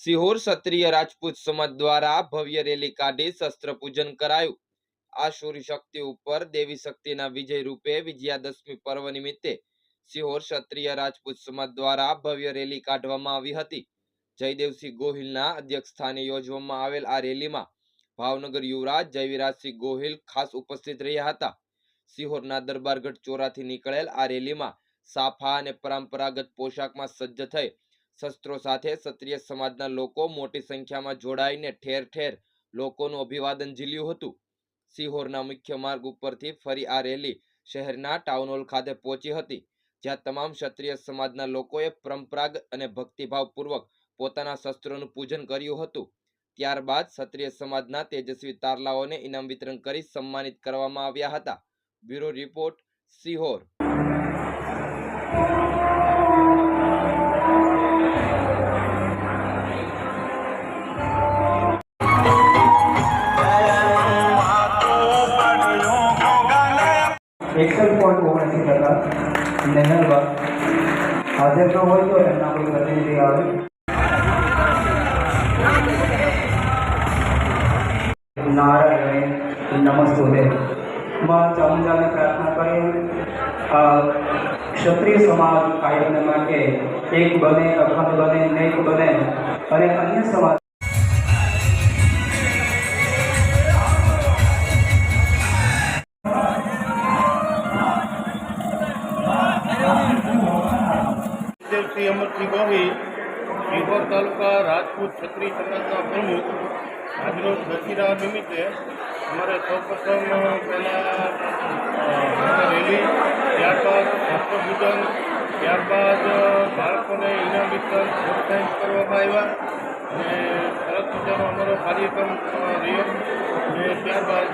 સિહોર ક્ષત્રિય રાજપૂત સમાજ દ્વારા ભવ્ય રેલી કાઢી શસ્ત્ર પૂજન કરાયું. આ સૂર્ય શક્તિ ઉપર દેવી શક્તિના વિજય રૂપે વિજયાદશમી પર્વ નિમિત્તે સિહોર ક્ષત્રિય રાજપૂત સમાજ દ્વારા ભવ્ય રેલી કાઢવામાં આવી હતી. જયદેવસિંહ ગોહિલના અધ્યક્ષ સ્થાને યોજવામાં આવેલ આ રેલીમાં ભાવનગર યુવરાજ જયવિરાજસિંહ ગોહિલ ખાસ ઉપસ્થિત રહ્યા હતા. સિહોરના દરબારગઢ ચોરાથી નીકળેલ આ રેલીમાં સાફા અને પરંપરાગત પોશાકમાં સજ્જ થઈ શસ્ત્રો સાથે ક્ષત્રિય સમાજના લોકો મોટી સંખ્યામાં જોડાઈને ઠેર ઠેર લોકોનું અભિવાદન ઝીલ્યું હતું. સિહોરના મુખ્ય માર્ગ ઉપરથી ફરી આ રેલી શહેરના ટાઉન હોલ ખાતે પહોંચી હતી, જ્યાં તમામ ક્ષત્રિય સમાજના લોકોએ પરંપરાગત અને ભક્તિભાવપૂર્વક પોતાના શસ્ત્રોનું પૂજન કર્યું હતું. ત્યારબાદ ક્ષત્રિય સમાજના તેજસ્વી તારલાઓને ઇનામ વિતરણ કરી સન્માનિત કરવામાં આવ્યા હતા. Bureau report, Sihor. એકસઠ પોઈન્ટ ઓગણસી ટકા નેહલબા હાજર ન હોય તો એમના કોઈ પ્રતિનિધિ આવે નારાયણ નમસ્તુતે માં ચામુંડાને પ્રાર્થના કરી આ ક્ષત્રિય સમાજ કાયમને માટે એક બને અખંડ બને નેક બને અને અન્ય સમાજ દેવશ્રી અમરસિંહ ગોહિલ સિહોર તાલુકા રાજપૂત ક્ષત્રિય સમાજના પ્રમુખ આજરોજ દશેરા નિમિત્તે અમારે સૌપ્રથમ પહેલાં રેલી ત્યારબાદ રાષ્ટ્રપૂજન, ત્યારબાદ બાળકોને ઇનામ વિતરણ પ્રોત્સાહિત કરવામાં આવ્યા અને સરસ પૂજાનો અમારો કાર્યક્રમ રહ્યો અને ત્યારબાદ